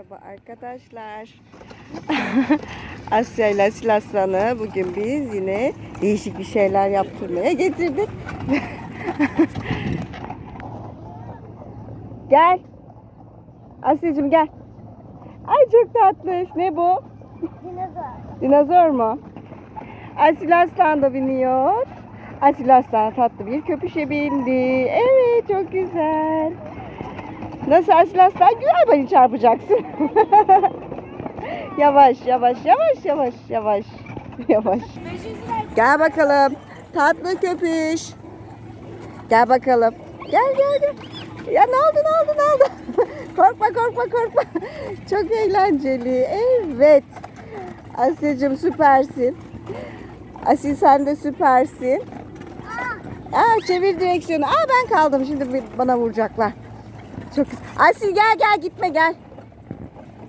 Merhaba arkadaşlar. Asya ile Asil Aslan'ı bugün biz yine değişik bir şeyler yaptırmaya getirdik. gel. Asya'cığım gel. Ay çok tatlış. Ne bu? Dinozor. Dinozor mu? Asil Aslan da biniyor. Asil Aslan tatlı bir köpüşe bindi. Evet çok güzel. Nasıl Asil Aslan? Güzel beni çarpacaksın. yavaş yavaş yavaş yavaş yavaş yavaş. Gel bakalım. Tatlı köpüş. Gel bakalım. Gel gel gel. Ya ne oldu ne oldu ne oldu? korkma korkma korkma. Çok eğlenceli. Evet. Asya'cığım süpersin. Asil sen de süpersin. Aa, çevir direksiyonu. Aa ben kaldım. Şimdi bana vuracaklar. Çok. Asil gel gel gitme gel.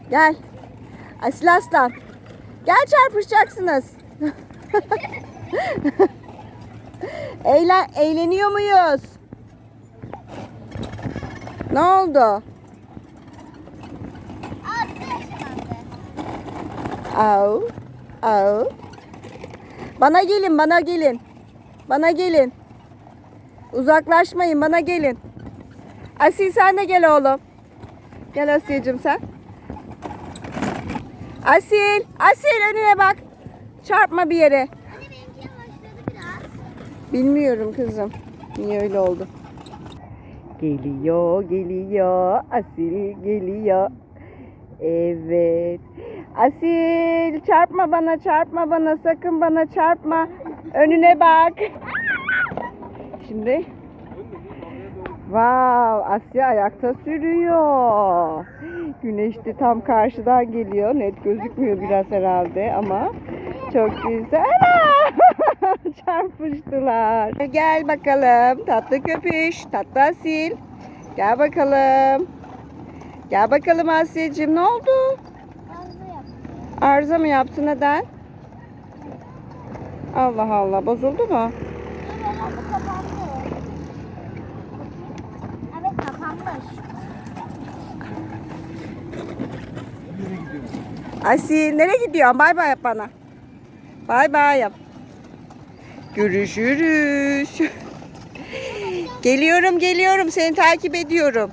Gel. Asil aslan. Gel çarpışacaksınız. Eğlen, eğleniyor muyuz? Ne oldu? Au. Au. Bana gelin, bana gelin. Bana gelin. Uzaklaşmayın, bana gelin. Asil sen de gel oğlum. Gel Asil'cim sen. Asil, Asil önüne bak. Çarpma bir yere. Bilmiyorum kızım. Niye öyle oldu? Geliyor, geliyor. Asil geliyor. Evet. Asil çarpma bana, çarpma bana. Sakın bana çarpma. Önüne bak. Şimdi Wow, Asya ayakta sürüyor. Güneş de tam karşıdan geliyor. Net gözükmüyor biraz herhalde ama çok güzel. Çarpıştılar. Gel bakalım tatlı köpüş, tatlı Asil. Gel bakalım. Gel bakalım Asya'cığım ne oldu? Fazla yap. Arıza mı yaptı neden? Allah Allah bozuldu mu? Kapandı. Asil nereye gidiyorsun? Bay bay yap bana. Bay bay yap. Görüşürüz. geliyorum geliyorum seni takip ediyorum.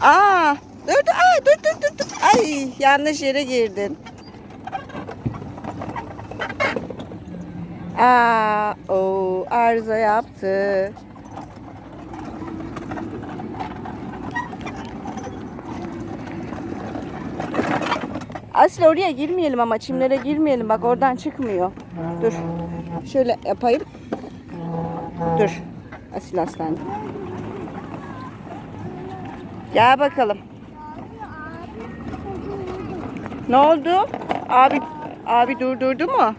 Aa dur dur aa, dur dur dur dur. Ay yanlış yere girdin. Aa o arıza yaptı. Aslı oraya girmeyelim ama çimlere girmeyelim. Bak oradan çıkmıyor. Dur. Şöyle yapayım. Dur. Asil aslan. Gel bakalım. Ne oldu? Abi abi durdurdu mu?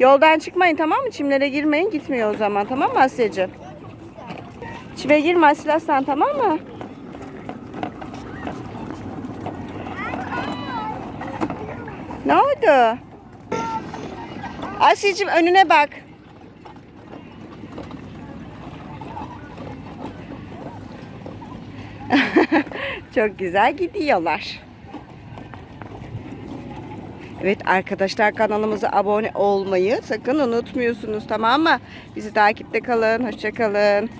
Yoldan çıkmayın tamam mı? Çimlere girmeyin gitmiyor o zaman tamam mı Asya'cığım? Çime girme Asil Aslan tamam mı? Ne oldu? Asya'cığım önüne bak. Çok güzel gidiyorlar. Evet arkadaşlar kanalımıza abone olmayı sakın unutmuyorsunuz tamam mı? Bizi takipte kalın. Hoşça kalın.